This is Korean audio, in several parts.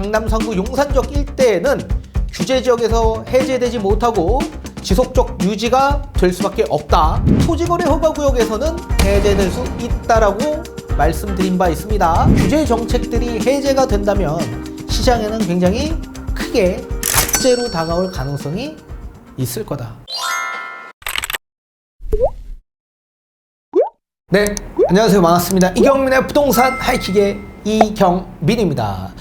강남 상구 용산적 일대에는 규제 지역에서 해제되지 못하고 지속적 유지가 될 수밖에 없다. 토지거래 허가 구역에서는 해제될 수 있다라고 말씀드린 바 있습니다. 규제 정책들이 해제가 된다면 시장에는 굉장히 크게 악재로 다가올 가능성이 있을 거다. 네, 안녕하세요. 반갑습니다. 이경민의 부동산 하이킥의 이경민입니다.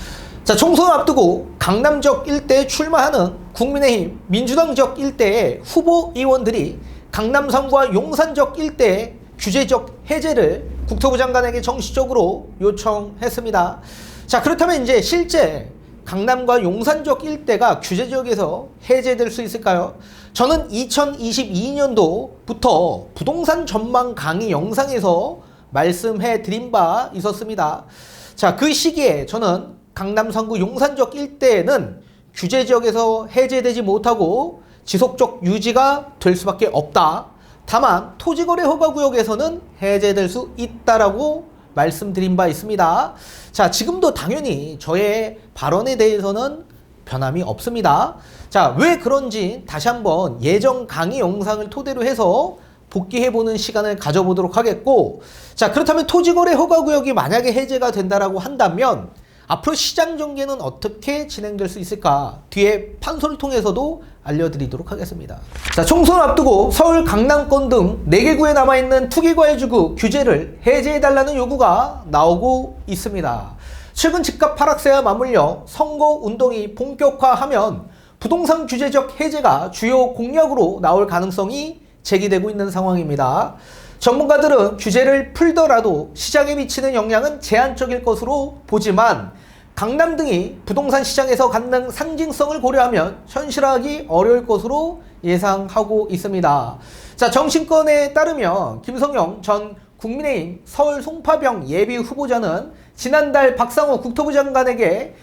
자, 총선 앞두고 강남 지역 일대에 출마하는 국민의힘 민주당 지역 일대의 후보 의원들이 강남 상구와 용산 지역 일대의 규제적 해제를 국토부 장관에게 정식적으로 요청했습니다. 자, 그렇다면 이제 실제 강남과 용산 지역 일대가 규제 지역에서 해제될 수 있을까요? 저는 2022년도부터 부동산 전망 강의 영상에서 말씀해 드린 바 있었습니다. 자, 그 시기에 저는 강남 상구 용산 지역 일대에는 규제 지역에서 해제되지 못하고 지속적 유지가 될 수밖에 없다. 다만 토지거래 허가 구역에서는 해제될 수 있다라고 말씀드린 바 있습니다. 자, 지금도 당연히 저의 발언에 대해서는 변함이 없습니다. 자, 왜 그런지 다시 한번 예정 강의 영상을 토대로 해서 복귀해보는 시간을 가져보도록 하겠고, 자, 그렇다면 토지거래 허가구역이 만약에 해제가 된다라고 한다면, 앞으로 시장 전개는 어떻게 진행될 수 있을까? 뒤에 판소를 통해서도 알려드리도록 하겠습니다. 자, 총선 앞두고 서울 강남권 등 4개 구에 남아있는 투기과외주구 규제를 해제해달라는 요구가 나오고 있습니다. 최근 집값 하락세와 맞물려 선거 운동이 본격화하면 부동산 규제적 해제가 주요 공약으로 나올 가능성이 제기되고 있는 상황입니다. 전문가들은 규제를 풀더라도 시장에 미치는 영향은 제한적일 것으로 보지만 강남 등이 부동산 시장에서 갖는 상징성을 고려하면 현실화하기 어려울 것으로 예상하고 있습니다. 자, 정신권에 따르면 김성영 전 국민의힘 서울 송파병 예비 후보자는 지난달 박상호 국토부 장관에게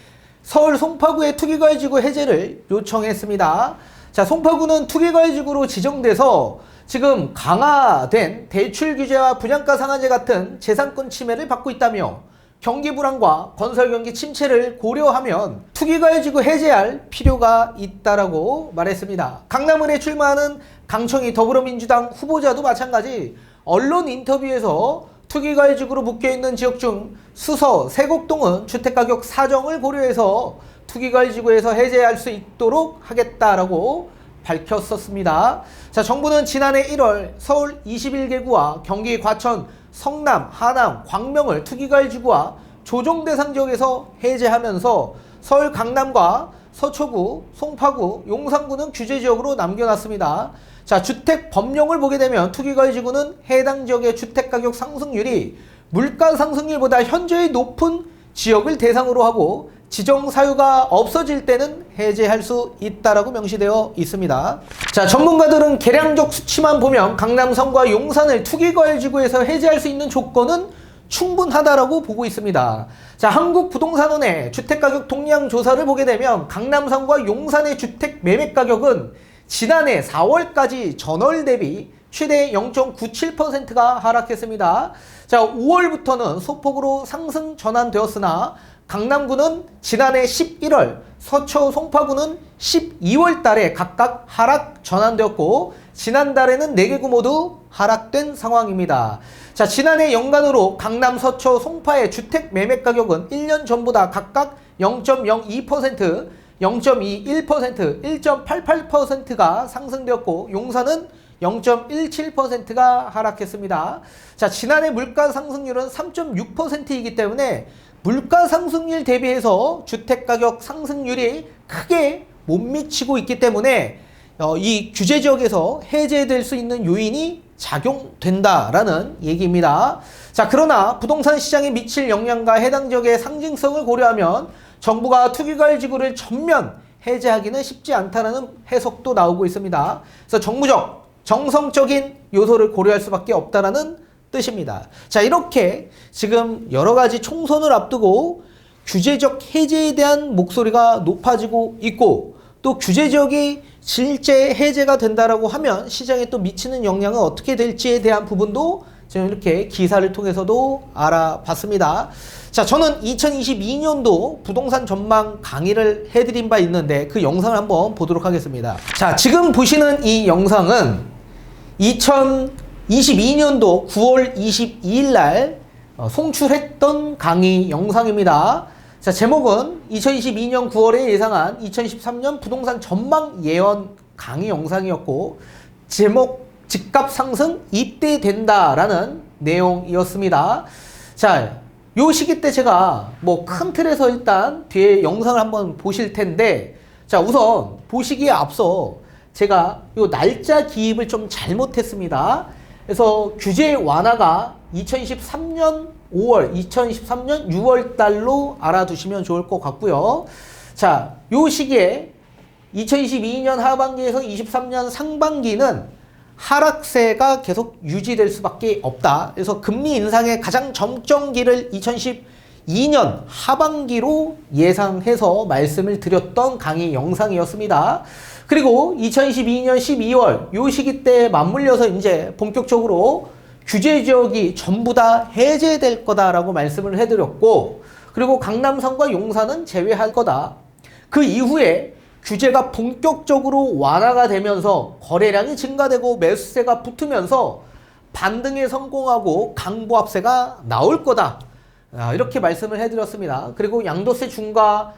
서울 송파구의 투기과외지구 해제를 요청했습니다. 자, 송파구는 투기과외지구로 지정돼서 지금 강화된 대출 규제와 분양가 상한제 같은 재산권 침해를 받고 있다며 경기 불안과 건설 경기 침체를 고려하면 투기과외지구 해제할 필요가 있다라고 말했습니다. 강남을에 출마하는 강청희 더불어민주당 후보자도 마찬가지 언론 인터뷰에서 투기과외지구로 묶여있는 지역 중 수서, 세곡동은 주택가격 사정을 고려해서 투기과외지구에서 해제할 수 있도록 하겠다라고 밝혔었습니다. 자, 정부는 지난해 1월 서울 21개구와 경기 과천, 성남, 하남, 광명을 투기과외지구와 조정 대상 지역에서 해제하면서 서울 강남과 서초구, 송파구, 용산구는 규제 지역으로 남겨놨습니다. 자, 주택 법령을 보게 되면 투기과외지구는 해당 지역의 주택 가격 상승률이 물가 상승률보다 현저히 높은 지역을 대상으로 하고 지정 사유가 없어질 때는 해제할 수 있다라고 명시되어 있습니다. 자, 전문가들은 계량적 수치만 보면 강남 성과 용산을 투기과열 지구에서 해제할 수 있는 조건은 충분하다라고 보고 있습니다. 자, 한국부동산원의 주택가격 동향 조사를 보게 되면 강남성과 용산의 주택 매매 가격은 지난해 4월까지 전월 대비 최대 0.97%가 하락했습니다. 자, 5월부터는 소폭으로 상승 전환되었으나 강남구는 지난해 11월, 서초 송파구는 12월 달에 각각 하락 전환되었고 지난달에는 4개 구 모두 하락된 상황입니다. 자, 지난해 연간으로 강남, 서초, 송파의 주택 매매 가격은 1년 전보다 각각 0.02%, 0.21%, 1.88%가 상승되었고 용산은 0.17%가 하락했습니다. 자, 지난해 물가 상승률은 3.6%이기 때문에 물가 상승률 대비해서 주택 가격 상승률이 크게 못 미치고 있기 때문에 어, 이 규제 지역에서 해제될 수 있는 요인이 작용된다라는 얘기입니다. 자, 그러나 부동산 시장에 미칠 영향과 해당 지역의 상징성을 고려하면 정부가 투기과열 지구를 전면 해제하기는 쉽지 않다는 해석도 나오고 있습니다. 그래서 정무적, 정성적인 요소를 고려할 수밖에 없다라는 뜻입니다. 자, 이렇게 지금 여러 가지 총선을 앞두고 규제적 해제에 대한 목소리가 높아지고 있고 또 규제 지역이 실제 해제가 된다라고 하면 시장에 또 미치는 영향은 어떻게 될지에 대한 부분도 저는 이렇게 기사를 통해서도 알아봤습니다. 자, 저는 2022년도 부동산 전망 강의를 해드린 바 있는데 그 영상을 한번 보도록 하겠습니다. 자, 지금 보시는 이 영상은 2022년도 9월 22일 날 어, 송출했던 강의 영상입니다. 자, 제목은 2022년 9월에 예상한 2013년 부동산 전망 예언 강의 영상이었고, 제목 집값 상승 입대된다라는 내용이었습니다. 자, 요 시기 때 제가 뭐 큰 틀에서 일단 뒤에 영상을 한번 보실 텐데, 자, 우선 보시기에 앞서 제가 요 날짜 기입을 좀 잘못했습니다. 그래서 규제 완화가 2023년 5월, 2023년 6월 달로 알아두시면 좋을 것 같고요. 자, 요 시기에 2022년 하반기에서 23년 상반기는 하락세가 계속 유지될 수밖에 없다. 그래서 금리 인상의 가장 정점기를 2012년 하반기로 예상해서 말씀을 드렸던 강의 영상이었습니다. 그리고 2022년 12월 요 시기 때 맞물려서 이제 본격적으로 규제 지역이 전부 다 해제될 거다라고 말씀을 해드렸고 그리고 강남성과 용산은 제외할 거다. 그 이후에 규제가 본격적으로 완화가 되면서 거래량이 증가되고 매수세가 붙으면서 반등에 성공하고 강보합세가 나올 거다. 아, 이렇게 말씀을 해드렸습니다. 그리고 양도세 중과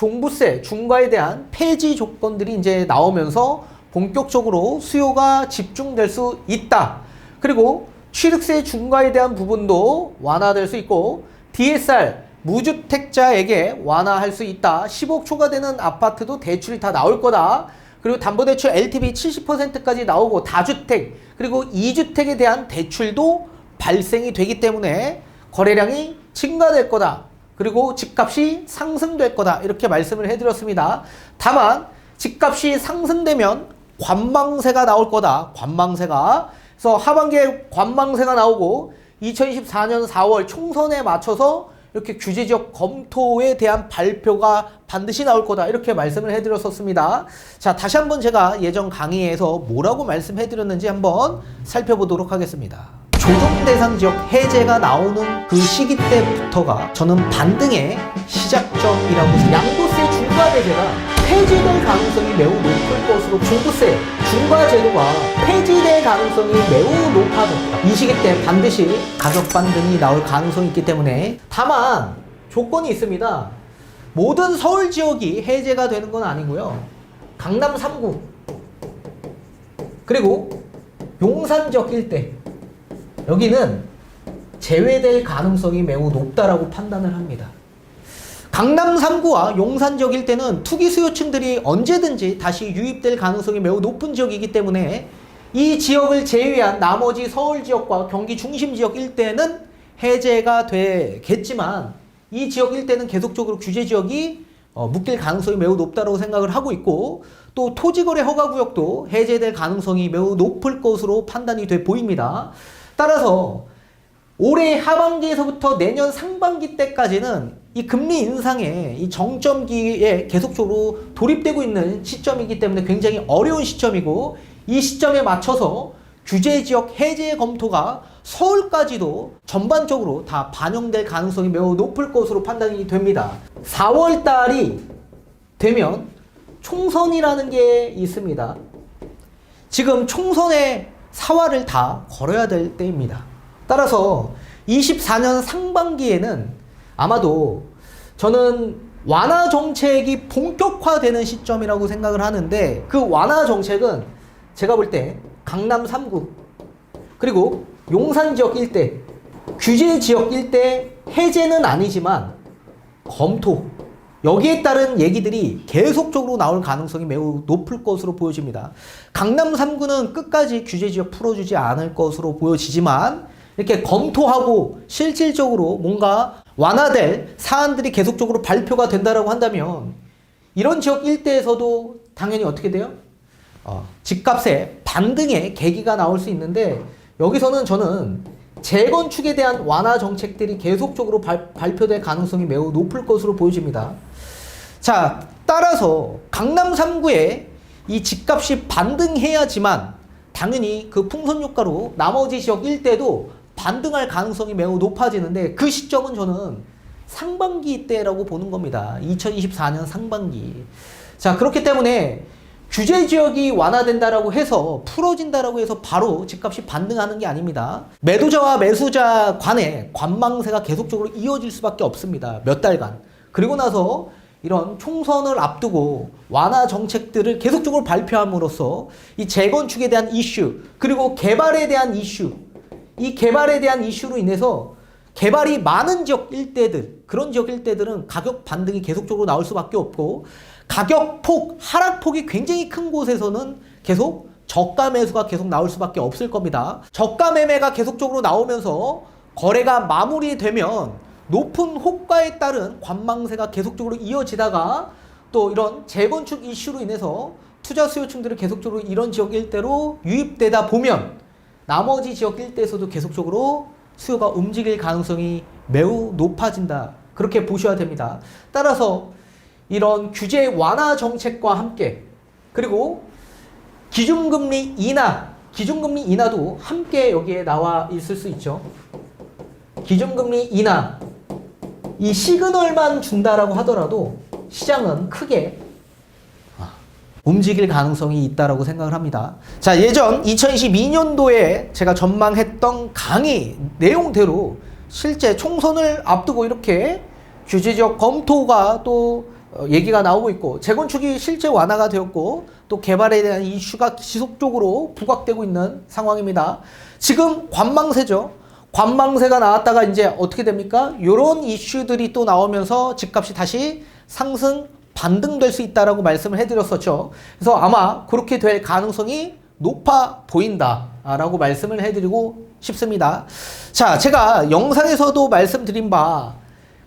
종부세 중과에 대한 폐지 조건들이 이제 나오면서 본격적으로 수요가 집중될 수 있다. 그리고 취득세 중과에 대한 부분도 완화될 수 있고 DSR 무주택자에게 완화할 수 있다. 10억 초과되는 아파트도 대출이 다 나올 거다. 그리고 담보대출 LTV 70%까지 나오고 다주택 그리고 2주택에 대한 대출도 발생이 되기 때문에 거래량이 증가될 거다. 그리고 집값이 상승될 거다. 이렇게 말씀을 해드렸습니다. 다만 집값이 상승되면 관망세가 나올 거다. 관망세가. 그래서 하반기에 관망세가 나오고 2024년 4월 총선에 맞춰서 이렇게 규제 지역 검토에 대한 발표가 반드시 나올 거다. 이렇게 말씀을 해드렸었습니다. 자, 다시 한번 제가 예전 강의에서 뭐라고 말씀해드렸는지 한번 살펴보도록 하겠습니다. 조정 대상 지역 해제가 나오는 그 시기 때부터가 저는 반등의 시작점이라고 양도세 중과 제재가 폐지될 가능성이 매우 높을 것으로 종부세 중과 제도가 폐지될 가능성이 매우 높아졌다. 이 시기 때 반드시 가격 반등이 나올 가능성이 있기 때문에 다만 조건이 있습니다. 모든 서울 지역이 해제가 되는 건 아니고요. 강남 3구 그리고 용산 지역 일대 여기는 제외될 가능성이 매우 높다라고 판단을 합니다. 강남 3구와 용산 지역 일대는 투기 수요층들이 언제든지 다시 유입될 가능성이 매우 높은 지역이기 때문에 이 지역을 제외한 나머지 서울 지역과 경기 중심 지역 일대는 해제가 되겠지만 이 지역 일대는 계속적으로 규제 지역이 어, 묶일 가능성이 매우 높다고 생각을 하고 있고 또 토지거래 허가구역도 해제될 가능성이 매우 높을 것으로 판단이 돼 보입니다. 따라서 올해 하반기에서부터 내년 상반기 때까지는 이 금리 인상의 이 정점기에 계속적으로 돌입되고 있는 시점이기 때문에 굉장히 어려운 시점이고 이 시점에 맞춰서 규제 지역 해제 검토가 서울까지도 전반적으로 다 반영될 가능성이 매우 높을 것으로 판단이 됩니다. 4월 달이 되면 총선이라는 게 있습니다. 지금 총선의 사활을 다 걸어야 될 때입니다. 따라서 24년 상반기에는 아마도 저는 완화 정책이 본격화되는 시점이라고 생각을 하는데 그 완화 정책은 제가 볼 때 강남 3구 그리고 용산 지역 일대 규제 지역 일대 해제는 아니지만 검토 여기에 따른 얘기들이 계속적으로 나올 가능성이 매우 높을 것으로 보여집니다. 강남 3구는 끝까지 규제 지역 풀어주지 않을 것으로 보여지지만 이렇게 검토하고 실질적으로 뭔가 완화될 사안들이 계속적으로 발표가 된다라고 한다면 이런 지역 일대에서도 당연히 어떻게 돼요? 어, 집값의 반등의 계기가 나올 수 있는데 여기서는 저는 재건축에 대한 완화 정책들이 계속적으로 발, 발표될 가능성이 매우 높을 것으로 보여집니다. 자, 따라서 강남 3구에 이 집값이 반등해야지만 당연히 그 풍선 효과로 나머지 지역 일대도 반등할 가능성이 매우 높아지는데 그 시점은 저는 상반기 때라고 보는 겁니다. 2024년 상반기. 자, 그렇기 때문에 규제 지역이 완화된다라고 해서 풀어진다라고 해서 바로 집값이 반등하는 게 아닙니다. 매도자와 매수자 간의 관망세가 계속적으로 이어질 수밖에 없습니다. 몇 달간. 그리고 나서 이런 총선을 앞두고 완화 정책들을 계속적으로 발표함으로써 이 재건축에 대한 이슈 그리고 개발에 대한 이슈 이 개발에 대한 이슈로 인해서 개발이 많은 지역 일대들 그런 지역 일대들은 가격 반등이 계속적으로 나올 수밖에 없고 가격 폭 하락폭이 굉장히 큰 곳에서는 계속 저가 매수가 계속 나올 수밖에 없을 겁니다. 저가 매매가 계속적으로 나오면서 거래가 마무리되면 높은 호가에 따른 관망세가 계속적으로 이어지다가 또 이런 재건축 이슈로 인해서 투자 수요층들이 계속적으로 이런 지역 일대로 유입되다 보면 나머지 지역 일대에서도 계속적으로 수요가 움직일 가능성이 매우 높아진다. 그렇게 보셔야 됩니다. 따라서 이런 규제 완화 정책과 함께 그리고 기준금리 인하, 기준금리 인하도 함께 여기에 나와 있을 수 있죠. 기준금리 인하, 이 시그널만 준다라고 하더라도 시장은 크게 아, 움직일 가능성이 있다라고 생각을 합니다. 자, 예전 2022년도에 제가 전망했던 강의 내용대로 실제 총선을 앞두고 이렇게 규제적 검토가 또 어, 얘기가 나오고 있고 재건축이 실제 완화가 되었고 또 개발에 대한 이슈가 지속적으로 부각되고 있는 상황입니다. 지금 관망세죠. 관망세가 나왔다가 이제 어떻게 됩니까? 이런 이슈들이 또 나오면서 집값이 다시 상승 반등될 수 있다라고 말씀을 해드렸었죠. 그래서 아마 그렇게 될 가능성이 높아 보인다라고 말씀을 해드리고 싶습니다. 자, 제가 영상에서도 말씀드린 바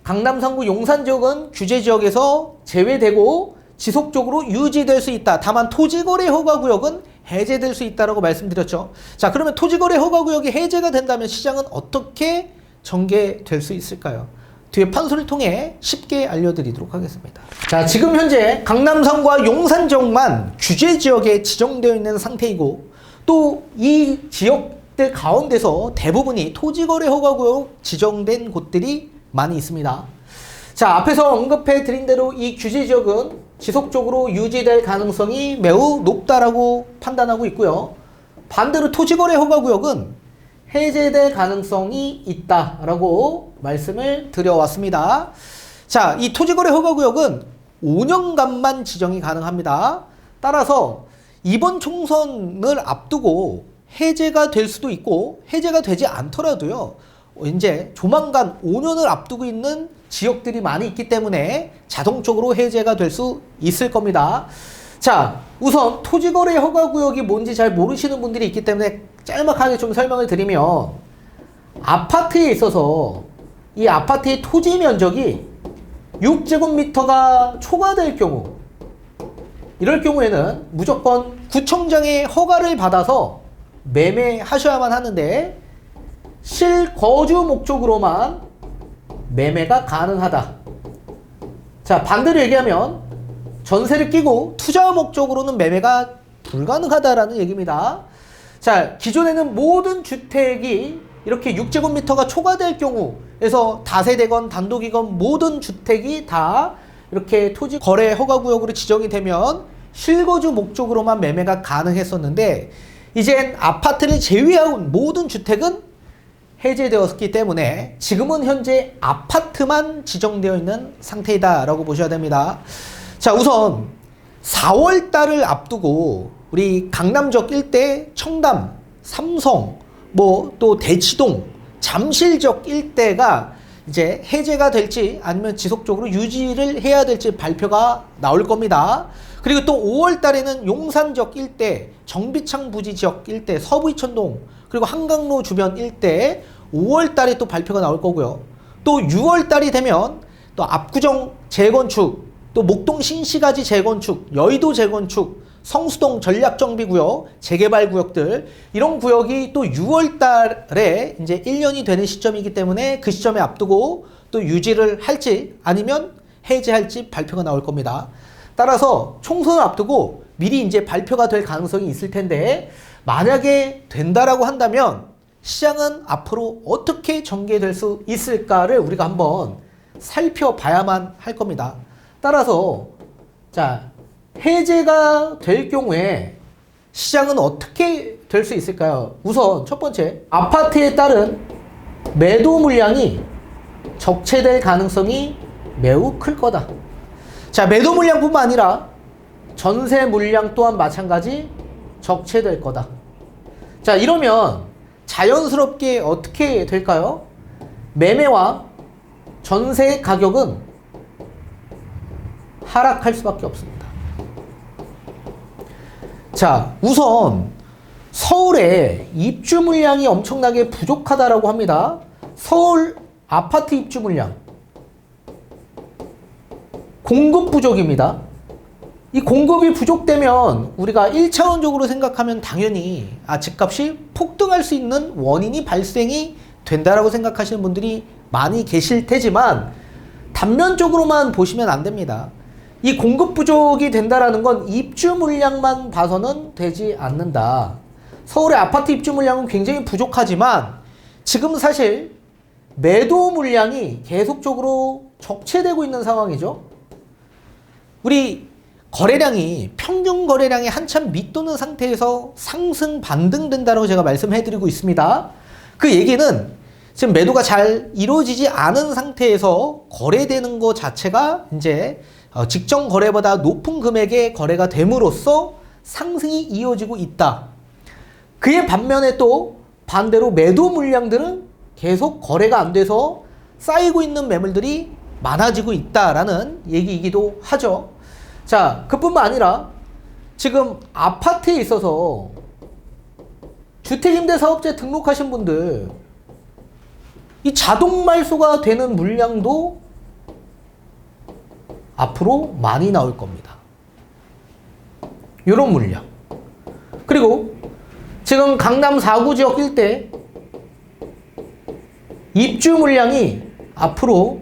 강남 상구 용산 지역은 규제 지역에서 제외되고 지속적으로 유지될 수 있다. 다만 토지거래 허가 구역은 해제될 수 있다라고 말씀드렸죠. 자, 그러면 토지거래 허가구역이 해제가 된다면 시장은 어떻게 전개될 수 있을까요? 뒤에 판소를 통해 쉽게 알려드리도록 하겠습니다. 자, 지금 현재 강남상과 용산 지역만 규제 지역에 지정되어 있는 상태이고 또 이 지역들 가운데서 대부분이 토지거래 허가구역 지정된 곳들이 많이 있습니다. 자, 앞에서 언급해 드린 대로 이 규제 지역은 지속적으로 유지될 가능성이 매우 높다라고 판단하고 있고요. 반대로 토지거래 허가구역은 해제될 가능성이 있다라고 말씀을 드려왔습니다. 자, 이 토지거래 허가구역은 5년간만 지정이 가능합니다. 따라서 이번 총선을 앞두고 해제가 될 수도 있고 해제가 되지 않더라도요. 이제 조만간 5년을 앞두고 있는 지역들이 많이 있기 때문에 자동적으로 해제가 될 수 있을 겁니다. 자, 우선 토지거래 허가구역이 뭔지 잘 모르시는 분들이 있기 때문에 짤막하게 좀 설명을 드리면 아파트에 있어서 이 아파트의 토지 면적이 6제곱미터가 초과될 경우 이럴 경우에는 무조건 구청장의 허가를 받아서 매매하셔야만 하는데 실거주 목적으로만 매매가 가능하다. 자, 반대로 얘기하면 전세를 끼고 투자 목적으로는 매매가 불가능하다라는 얘기입니다. 자, 기존에는 모든 주택이 이렇게 6제곱미터가 초과될 경우에서 다세대건 단독이건 모든 주택이 다 이렇게 토지 거래 허가 구역으로 지정이 되면 실거주 목적으로만 매매가 가능했었는데 이젠 아파트를 제외한 모든 주택은 해제되었기 때문에 지금은 현재 아파트만 지정되어 있는 상태이다라고 보셔야 됩니다. 자, 우선 4월 달을 앞두고 우리 강남 적 일대 청담, 삼성, 뭐 또 대치동, 잠실 적 일대가 이제 해제가 될지 아니면 지속적으로 유지를 해야 될지 발표가 나올 겁니다. 그리고 또 5월 달에는 용산 적 일대, 정비창 부지 지역 일대, 서부 이천동, 그리고 한강로 주변 일대 5월 달에 또 발표가 나올 거고요. 또 6월 달이 되면 또 압구정 재건축, 또 목동 신시가지 재건축, 여의도 재건축, 성수동 전략정비구역, 재개발 구역들 이런 구역이 또 6월 달에 이제 1년이 되는 시점이기 때문에 그 시점에 앞두고 또 유지를 할지 아니면 해제할지 발표가 나올 겁니다. 따라서 총선을 앞두고 미리 이제 발표가 될 가능성이 있을 텐데 만약에 된다라고 한다면 시장은 앞으로 어떻게 전개될 수 있을까를 우리가 한번 살펴봐야만 할 겁니다. 따라서 자 해제가 될 경우에 시장은 어떻게 될 수 있을까요? 우선 첫 번째 아파트에 따른 매도 물량이 적체될 가능성이 매우 클 거다. 자 매도 물량뿐만 아니라 전세 물량 또한 마찬가지 적체될 거다. 자 이러면 자연스럽게 어떻게 될까요? 매매와 전세 가격은 하락할 수밖에 없습니다. 자, 우선 서울에 입주 물량이 엄청나게 부족하다라고 합니다. 서울 아파트 입주 물량 공급 부족입니다. 이 공급이 부족되면 우리가 1차원적으로 생각하면 당연히 아 집값이 폭등할 수 있는 원인이 발생이 된다라고 생각하시는 분들이 많이 계실 테지만 단면적으로만 보시면 안 됩니다. 이 공급 부족이 된다라는 건 입주 물량만 봐서는 되지 않는다. 서울의 아파트 입주 물량은 굉장히 부족하지만 지금 사실 매도 물량이 계속적으로 적체되고 있는 상황이죠. 우리 거래량이 평균 거래량이 한참 밑도는 상태에서 상승 반등된다고 제가 말씀해 드리고 있습니다. 그 얘기는 지금 매도가 잘 이루어지지 않은 상태에서 거래되는 것 자체가 이제 어, 직전 거래보다 높은 금액의 거래가 됨으로써 상승이 이어지고 있다. 그의 반면에 또 반대로 매도 물량들은 계속 거래가 안 돼서 쌓이고 있는 매물들이 많아지고 있다라는 얘기이기도 하죠. 자, 그뿐만 아니라 지금 아파트에 있어서 주택임대 사업자에 등록하신 분들 이 자동 말소가 되는 물량도 앞으로 많이 나올 겁니다. 이런 물량. 그리고 지금 강남 4구 지역 일대 입주 물량이 앞으로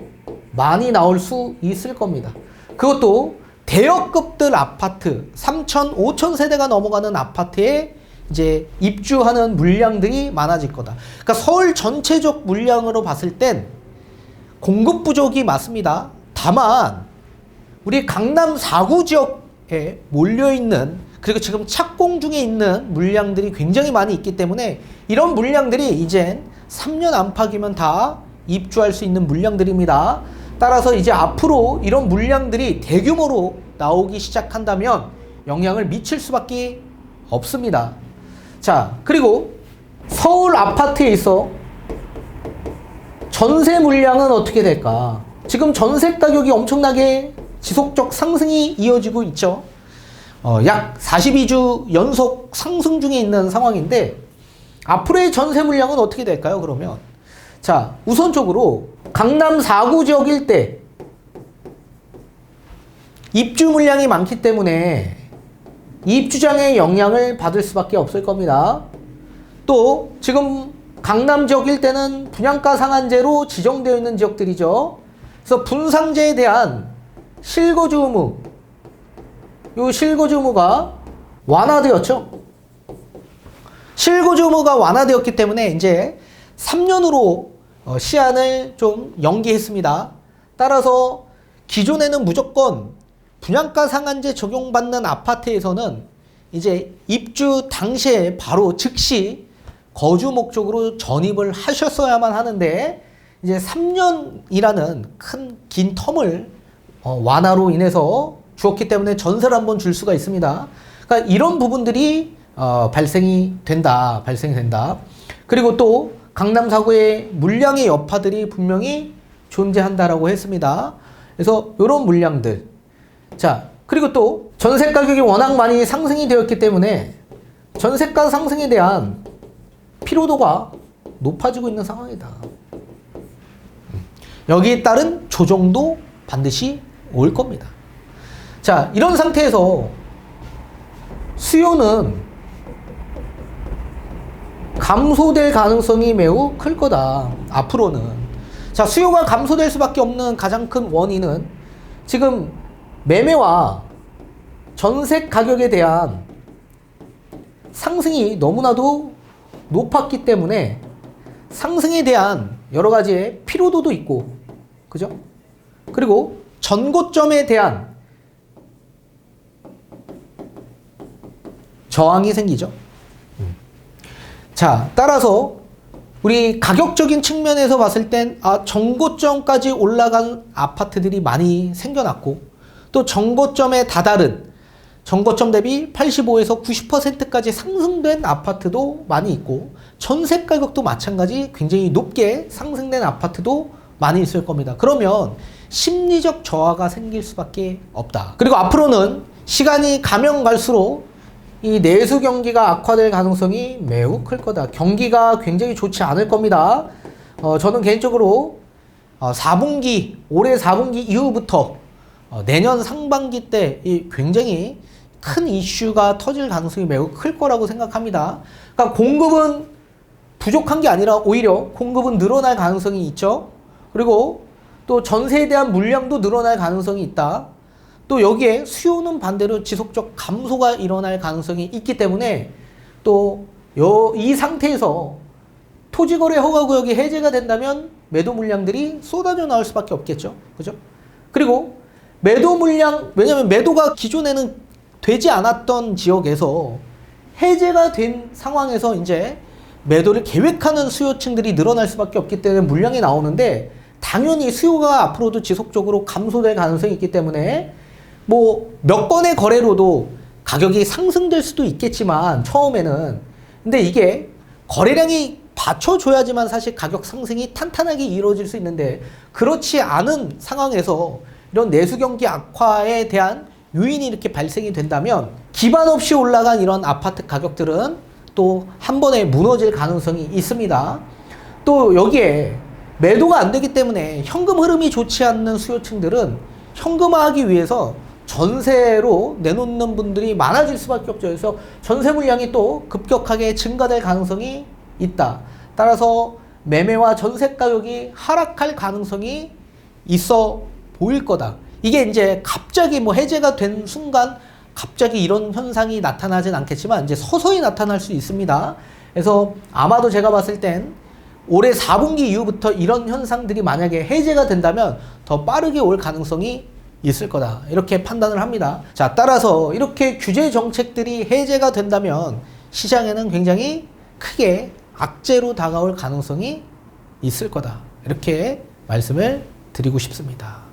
많이 나올 수 있을 겁니다. 그것도 대여급들 아파트 3천, 5천 세대가 넘어가는 아파트에 이제 입주하는 물량들이 많아질 거다. 그러니까 서울 전체적 물량으로 봤을 땐 공급 부족이 맞습니다. 다만 우리 강남 4구 지역에 몰려 있는 그리고 지금 착공 중에 있는 물량들이 굉장히 많이 있기 때문에 이런 물량들이 이젠 3년 안팎이면 다 입주할 수 있는 물량들입니다. 따라서 이제 앞으로 이런 물량들이 대규모로 나오기 시작한다면 영향을 미칠 수밖에 없습니다. 자, 그리고 서울 아파트에 있어 전세 물량은 어떻게 될까? 지금 전세 가격이 엄청나게 지속적 상승이 이어지고 있죠. 어, 약 42주 연속 상승 중에 있는 상황인데 앞으로의 전세 물량은 어떻게 될까요? 그러면 자 우선적으로 강남 4구 지역 일대 입주 물량이 많기 때문에 입주장의 영향을 받을 수밖에 없을 겁니다. 또 지금 강남 지역 일대는 분양가 상한제로 지정되어 있는 지역들이죠. 그래서 분상제에 대한 실거주 의무, 요 실거주 의무가 완화되었죠. 실거주 의무가 완화되었기 때문에 이제 3년으로 어, 시한을 좀 연기했습니다. 따라서 기존에는 무조건 분양가 상한제 적용받는 아파트에서는 이제 입주 당시에 바로 즉시 거주 목적으로 전입을 하셨어야만 하는데 이제 3년이라는 큰 긴 텀을 어, 완화로 인해서 주었기 때문에 전세를 한번 줄 수가 있습니다. 그러니까 이런 부분들이 어, 발생이 된다, 발생이 된다. 그리고 또 강남 사구의 물량의 여파들이 분명히 존재한다라고 했습니다. 그래서 이런 물량들. 자, 그리고 또 전세 가격이 워낙 많이 상승이 되었기 때문에 전세가 상승에 대한 피로도가 높아지고 있는 상황이다. 여기에 따른 조정도 반드시 올 겁니다. 자, 이런 상태에서 수요는 감소될 가능성이 매우 클 거다. 앞으로는. 자, 수요가 감소될 수밖에 없는 가장 큰 원인은 지금 매매와 전세 가격에 대한 상승이 너무나도 높았기 때문에 상승에 대한 여러 가지의 피로도도 있고, 그죠? 그리고 전고점에 대한 저항이 생기죠. 자, 따라서 우리 가격적인 측면에서 봤을 땐 아, 정고점까지 올라간 아파트들이 많이 생겨났고 또 정고점에 다다른 정고점 대비 85에서 90%까지 상승된 아파트도 많이 있고 전세 가격도 마찬가지 굉장히 높게 상승된 아파트도 많이 있을 겁니다. 그러면 심리적 저하가 생길 수밖에 없다. 그리고 앞으로는 시간이 가면 갈수록 이 내수 경기가 악화될 가능성이 매우 클 거다. 경기가 굉장히 좋지 않을 겁니다. 어, 저는 개인적으로 어, 4분기, 올해 4분기 이후부터 어, 내년 상반기 때 이 굉장히 큰 이슈가 터질 가능성이 매우 클 거라고 생각합니다. 그러니까 공급은 부족한 게 아니라 오히려 공급은 늘어날 가능성이 있죠. 그리고 또 전세에 대한 물량도 늘어날 가능성이 있다. 또 여기에 수요는 반대로 지속적 감소가 일어날 가능성이 있기 때문에 또 이 상태에서 토지거래 허가구역이 해제가 된다면 매도 물량들이 쏟아져 나올 수밖에 없겠죠. 그죠? 그리고 매도 물량, 왜냐면 매도가 기존에는 되지 않았던 지역에서 해제가 된 상황에서 이제 매도를 계획하는 수요층들이 늘어날 수밖에 없기 때문에 물량이 나오는데 당연히 수요가 앞으로도 지속적으로 감소될 가능성이 있기 때문에 뭐몇 건의 거래로도 가격이 상승될 수도 있겠지만 처음에는 근데 이게 거래량이 받쳐줘야지만 사실 가격 상승이 탄탄하게 이루어질 수 있는데 그렇지 않은 상황에서 이런 내수 경기 악화에 대한 요인이 이렇게 발생이 된다면 기반 없이 올라간 이런 아파트 가격들은 또 한 번에 무너질 가능성이 있습니다. 또 여기에 매도가 안 되기 때문에 현금 흐름이 좋지 않는 수요층들은 현금화하기 위해서 전세로 내놓는 분들이 많아질 수밖에 없죠. 그래서 전세 물량이 또 급격하게 증가될 가능성이 있다. 따라서 매매와 전세 가격이 하락할 가능성이 있어 보일 거다. 이게 이제 갑자기 뭐 해제가 된 순간 갑자기 이런 현상이 나타나진 않겠지만 이제 서서히 나타날 수 있습니다. 그래서 아마도 제가 봤을 땐 올해 4분기 이후부터 이런 현상들이 만약에 해제가 된다면 더 빠르게 올 가능성이 있을 거다. 이렇게 판단을 합니다. 자, 따라서 이렇게 규제 정책들이 해제가 된다면 시장에는 굉장히 크게 악재로 다가올 가능성이 있을 거다. 이렇게 말씀을 드리고 싶습니다.